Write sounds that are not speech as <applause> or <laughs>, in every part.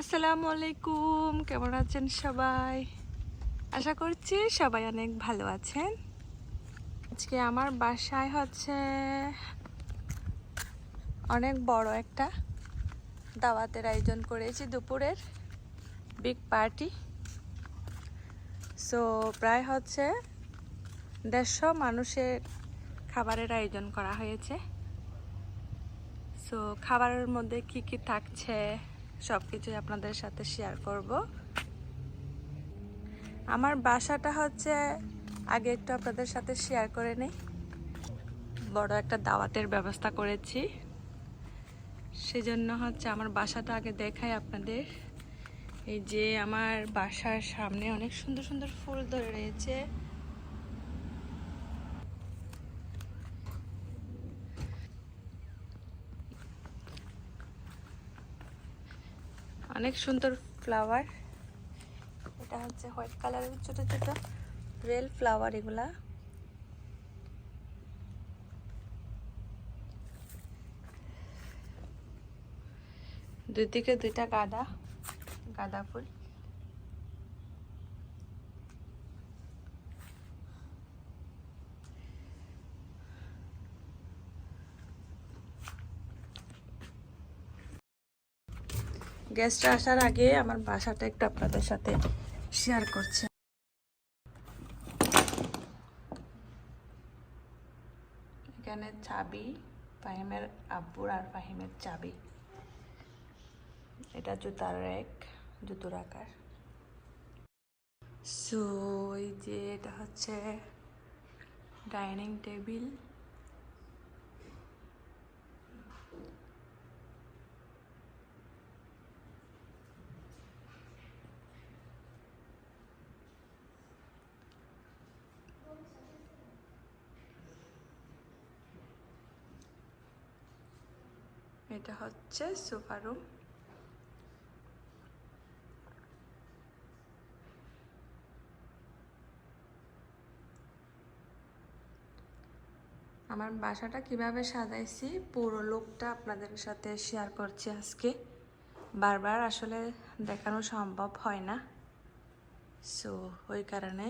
আসসালামু আলাইকুম, কেমন আছেন সবাই? আশা করছি সবাই অনেক ভালো আছেন। আজকে আমার বাসায় হচ্ছে অনেক বড় একটা দাওয়াতের আয়োজন করেছি দুপুরের বিগ পার্টি সো প্রায় হচ্ছে দেড়শো মানুষের খাবারের আয়োজন করা হয়েছে। সো খাবারের মধ্যে কি কি থাকছে? সব কিছুই আপনাদের সাথে শেয়ার করব। আমার বাসাটা হচ্ছে, আগে একটু আপনাদের সাথে শেয়ার করে নেই। বড় একটা দাওয়াতের ব্যবস্থা করেছি। সেজন্য হচ্ছে আমার বাসাটা আগে দেখাই আপনাদের। এই যে আমার বাসার সামনে অনেক সুন্দর সুন্দর ফুল ধরে রয়েছে অনেক সুন্দর ফ্লাওয়ার এটা হচ্ছে হোয়াইট কালারের ছোট ছোট রেল ফ্লাওয়ার এগুলা। দুই দিকে দুইটা গাঁদা গাঁদা ফুল। গেস্টরা আসার আগে আমার বাসাটা একটু আপনাদের সাথে শেয়ার করছি। এখানে চাবি, ফাহিমের আব্বুর আর ফাহিমের চাবি। এটা জুতার র্যাক জুতো রাখার সো এই যে এটা হচ্ছে ডাইনিং টেবিল এটা হচ্ছে সোফা রুম আমার বাসাটা কীভাবে সাজাইছি, পুরো লোকটা আপনাদের সাথে শেয়ার করছি আজকে। বারবার আসলে দেখানো সম্ভব হয় না। সো ওই কারণে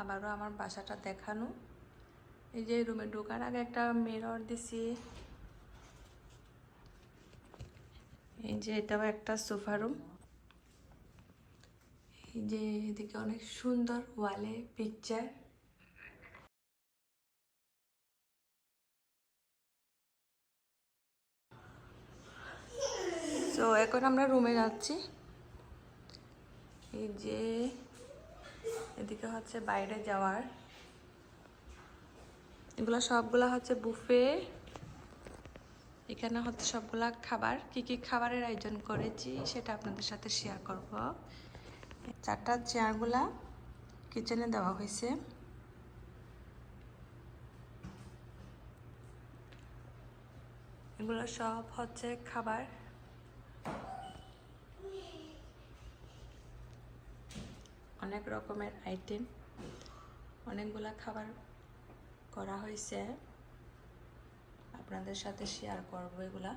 আবারও আমার বাসাটা দেখানো। এই যে রুমে ঢোকার আগে একটা মিরর দিছি। এই যে এটাও একটা সোফা রুম। এই যে এদিকে অনেক সুন্দর ওয়ালে পিকচার তো এখন আমরা রুমে যাচ্ছি। এই যে এদিকে হচ্ছে বাইরে যাওয়ার। এগুলো সবগুলা হচ্ছে বুফে এখানে হচ্ছে সবগুলা খাবার, কি কি খাবারের আয়োজন করেছি সেটা আপনাদের সাথে শেয়ার করব। চারটা চেয়ারগুলা কিচেনে দেওয়া হয়েছে। এগুলো সব হচ্ছে খাবার। অনেক রকমের আইটেম অনেকগুলা খাবার করা হয়েছে। আপনাদের সাথে শেয়ার করব এগুলা।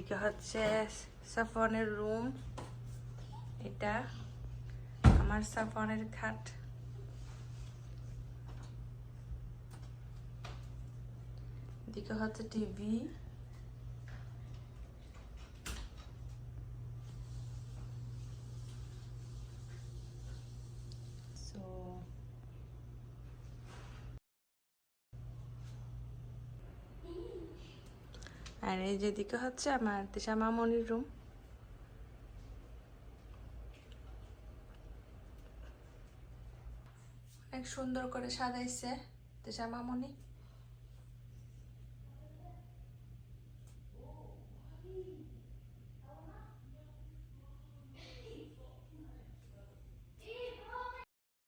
এটা হচ্ছে সাফনের রুম এটা আমার সাফনের খাট। এদিকে হচ্ছে টিভি আর এই যেদিকে হচ্ছে আমার দিশা মামনির রুম অনেক সুন্দর করে সাজাইছে দিশা মামনি।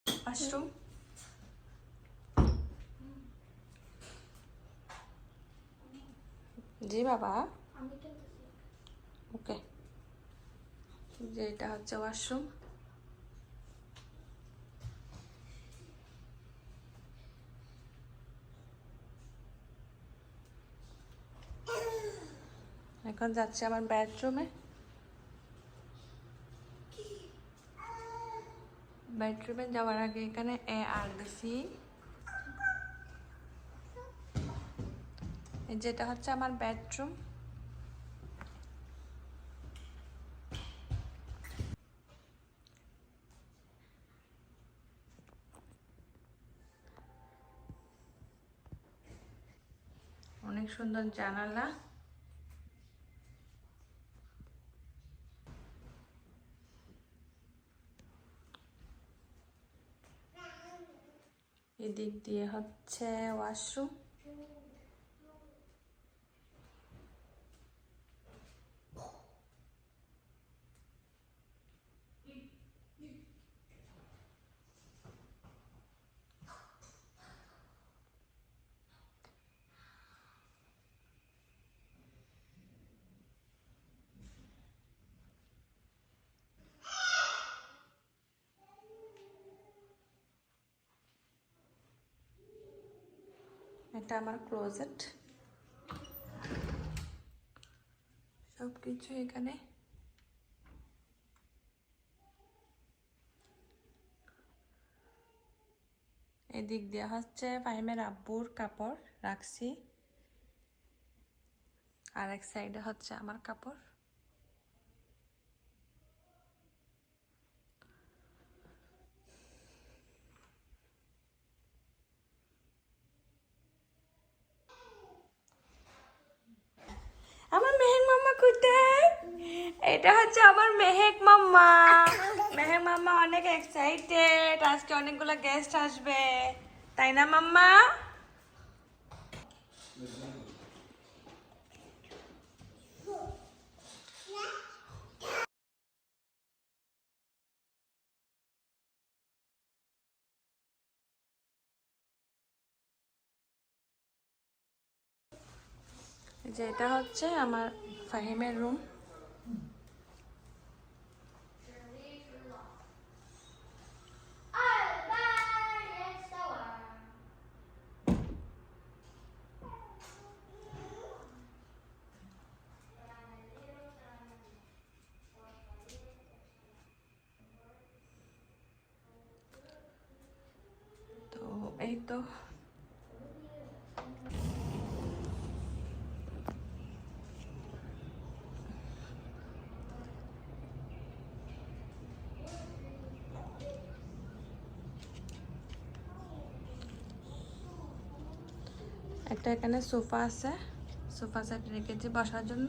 ওয়াশরুম জি বাবা। ওকে। যে এটা হচ্ছে ওয়াশরুম। এখন যাচ্ছে আমার বেডরুমে বেডরুমে যাওয়ার আগে এখানে এ আর দিছি যেটা হচ্ছে আমার বেডরুম অনেক সুন্দর জানালা। এদিক দিয়ে হচ্ছে ওয়াশরুম এটা আমার ক্লোজেট সব কিছু এখানে। এদিক দেওয়া হচ্ছে ফাহিমের আব্বুর কাপড় রাখছি। আর এক সাইডে হচ্ছে আমার কাপড় আমার মেহেক মাম্মা কোথায় এটা হচ্ছে আমার মেহেক মাম্মা। মেহেক মাম্মা অনেক এক্সাইটেড আজকে অনেকগুলো গেস্ট আসবে। তাই না, মাম্মা? যে এটা হচ্ছে আমার ফাহিমের রুম তো এই তো একটা এখানে সোফা আছে। সোফা সেট রেখেছি বসার জন্য।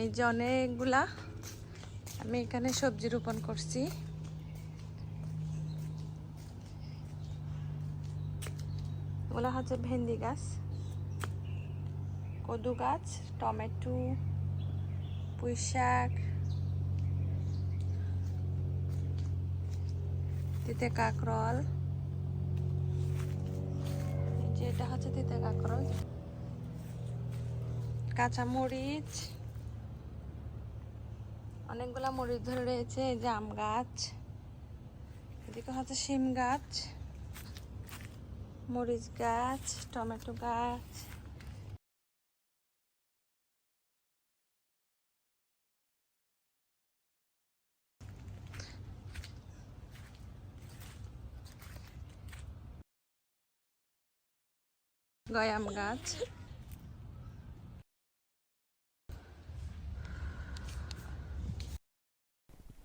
এই যে অনেকগুলা আমি এখানে সবজি রোপণ করছি। ওগুলো হচ্ছে ভেন্ডি গাছ। কদু গাছ, টমেটো, পুঁই শাক, তিতে কাঁকরল। এই যে এটা হচ্ছে তিতে কাঁকরল। কাঁচা মরিচ অনেকগুলা মরিচ ধরে রয়েছে, এই যে আম গাছ। এদিকে হচ্ছে শিম গাছ। মরিচ গাছ, টমেটো গাছ। গয়াম গাছ।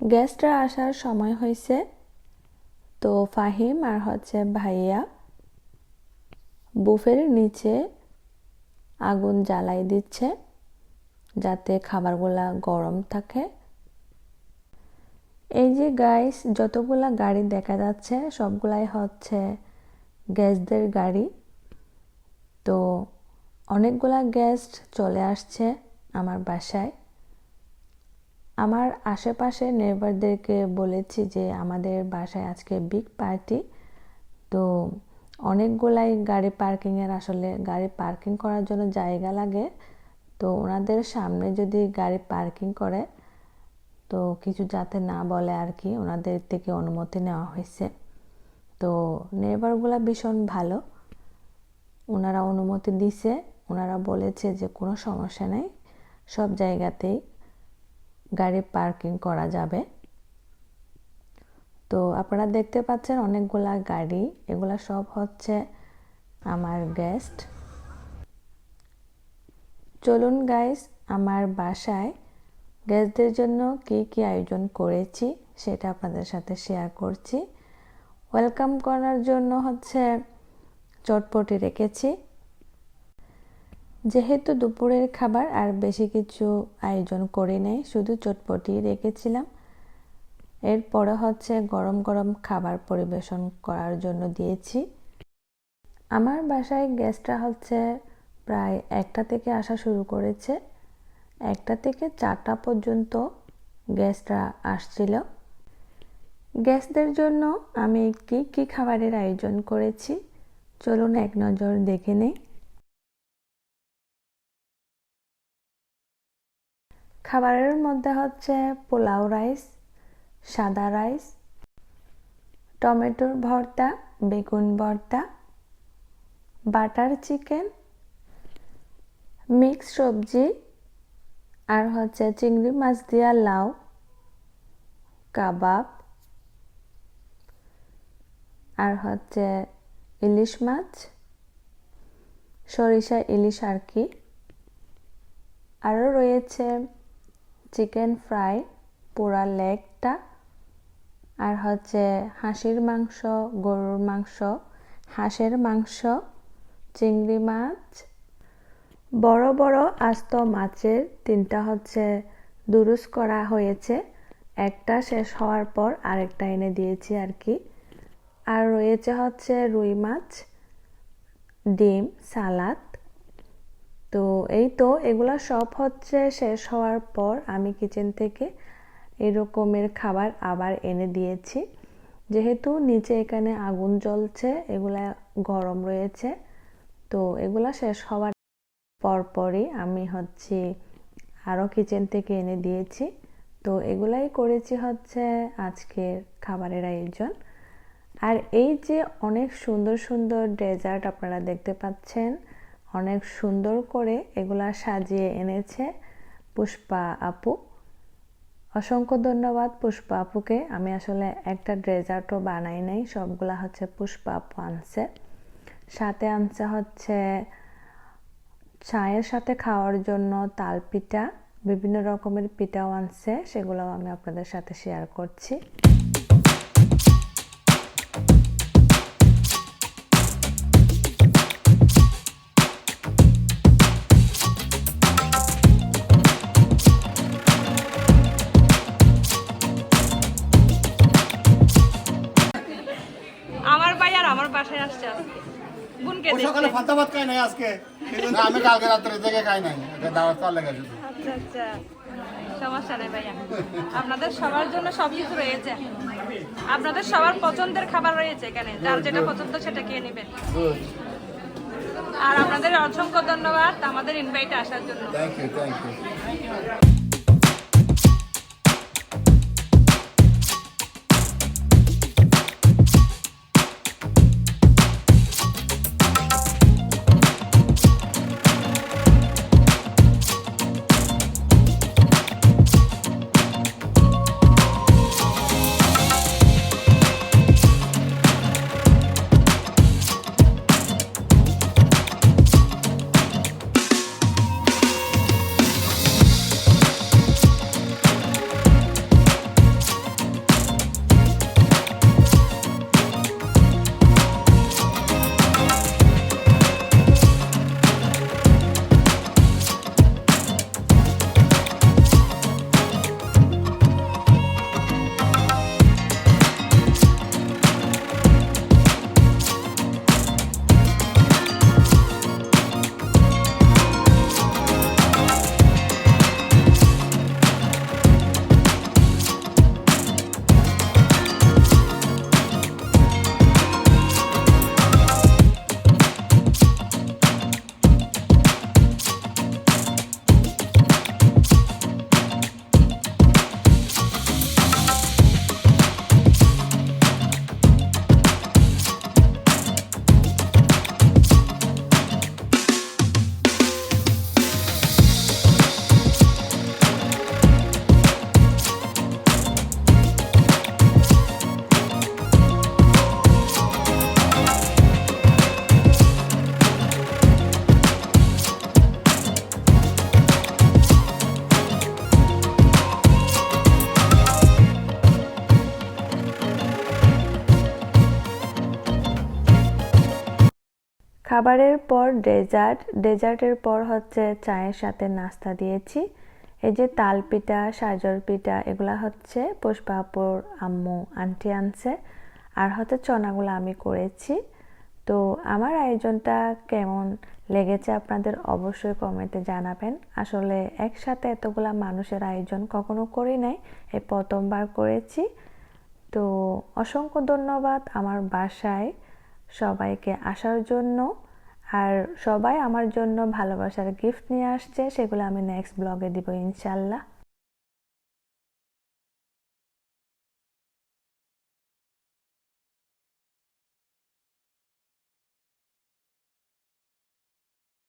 গেস্টরা আসার সময় হয়েছে তো ফাহিম আর হচ্ছে ভাইয়া বুফের নিচে আগুন জ্বালাই দিচ্ছে যাতে খাবারগুলা গরম থাকে। এই যে গাইস যতগুলা গাড়ি দেখা যাচ্ছে, সবগুলাই হচ্ছে গ্যাসদের গাড়ি। তো অনেকগুলা গেস্ট চলে আসছে আমার বাসায়। আমার আশেপাশে নেবারদেরকে বলেছি যে আমাদের বাসায় আজকে বিগ পার্টি তো অনেকগুলাই গাড়ি পার্কিংয়ের আসলে গাড়ি পার্কিং করার জন্য জায়গা লাগে। তো ওনাদের সামনে যদি গাড়ি পার্কিং করে, তো কিছু যাতে না বলে আর কি, ওনাদের থেকে অনুমতি নেওয়া হয়েছে। তো নেবারগুলো ভীষণ ভালো। ওনারা অনুমতি দিছে। ওনারা বলেছে যে কোনো সমস্যা নেই, সব জায়গাতেই গাড়ি পার্কিং করা যাবে। তো আপনারা দেখতে পাচ্ছেন অনেকগুলা গাড়ি, এগুলা সব হচ্ছে আমার গেস্ট চলুন গাইস আমার বাসায় গেস্টদের জন্য কি কি আয়োজন করেছি সেটা আপনাদের সাথে শেয়ার করছি। ওয়েলকাম করার জন্য হচ্ছে চটপটি রেখেছি। যেহেতু দুপুরের খাবার আর বেশি কিছু আয়োজন করি নাই, শুধু চটপটি রেখেছিলাম। এরপরে হচ্ছে গরম গরম খাবার পরিবেশন করার জন্য দিয়েছি। আমার বাসায় গ্যাসটা হচ্ছে প্রায় একটা থেকে আসা শুরু করেছে। একটা থেকে চারটা পর্যন্ত গ্যাসটা আসছিল। গ্যাসদের জন্য আমি কি কি খাবারের আয়োজন করেছি, চলুন এক নজর দেখে নেই। খাবারের মধ্যে হচ্ছে পোলাও রাইস সাদা রাইস, টমেটোর ভর্তা, বেগুন ভর্তা, বাটার চিকেন, মিক্স সবজি আর হচ্ছে চিংড়ি মাছ দিয়া লাউ, কাবাব আর হচ্ছে ইলিশ মাছ, সরিষা, ইলিশ আর কি। আরও রয়েছে চিকেন ফ্রাই, পোড়া লেগটা আর হচ্ছে হাঁসির মাংস, গরুর মাংস, হাঁসের মাংস, চিংড়ি মাছ, বড় বড় আস্ত মাছের তিনটা হচ্ছে দুরুস করা হয়েছে। একটা শেষ হওয়ার পর আরেকটা এনে দিয়েছি আর কি। আর রয়েছে হচ্ছে রুই মাছ, ডিম, সালাদ। তো এই তো, এগুলো সব হচ্ছে শেষ হওয়ার পর আমি কিচেন থেকে এরকমের খাবার আবার এনে দিয়েছি। যেহেতু নিচে এখানে আগুন জ্বলছে, এগুলা গরম রয়েছে, তো এগুলা শেষ হওয়ার পরপরই আমি হচ্ছে আরও কিচেন থেকে এনে দিয়েছি। তো এগুলাই করেছি হচ্ছে আজকের খাবারের আয়োজন। আর এই যে অনেক সুন্দর সুন্দর ডেজার্ট আপনারা দেখতে পাচ্ছেন, অনেক সুন্দর করে এগুলা সাজিয়ে এনেছে পুষ্পা আপু। অসংখ্য ধন্যবাদ পুষ্পা আপুকে। আমি আসলে একটা ড্রেজার্টও বানাই নাই, সবগুলা হচ্ছে পুষ্পা আপু আনছে। সাথে আনছে হচ্ছে চায়ের সাথে খাওয়ার জন্য তাল পিঠা, বিভিন্ন রকমের পিঠাও আনছে, সেগুলোও আমি আপনাদের সাথে শেয়ার করছি। ভাই আর আমার বাসায় আসছে আজকে। বোনকে ও সকালে ফাতা ভাত খাই নাই আজকে। <laughs> আমি কালকে রাত্রে খাই নাই। দাওয়াত করা লেগে শুধু আচ্ছা আচ্ছা। সমস্যা নেই ভাইয়া। আপনাদের সবার জন্য সবকিছু রয়েছে। আপনাদের সবার পছন্দের খাবার রয়েছে এখানে। যার যেটা পছন্দ সেটা খেয়ে নেবেন। আর আপনাদের অসংখ্য ধন্যবাদ আমাদের ইনভাইটে আসার জন্য। থ্যাংক ইউ থ্যাংক ইউ খাবারের পর ডেজার্ট, ডেজার্টের পর হচ্ছে চায়ের সাথে নাস্তা দিয়েছি। এই যে তাল পিঠা, সাজর পিঠা, এগুলা হচ্ছে পুষ্পাপুর আম্মু, আন্টি আনছে। আর হচ্ছে চনাগুলো আমি করেছি। তো আমার আয়োজনটা কেমন লেগেছে আপনাদের অবশ্যই কমেন্টে জানাবেন। আসলে একসাথে এতগুলা মানুষের আয়োজন কখনো করি নাই এই প্রথমবার করেছি। তো অসংখ্য ধন্যবাদ আমার বাসায় সবাইকে আসার জন্য। আর সবাই আমার জন্য ভালোবাসার গিফট নিয়ে আসছে সেগুলো আমি নেক্সট ব্লগে দিব ইনশাল্লাহ।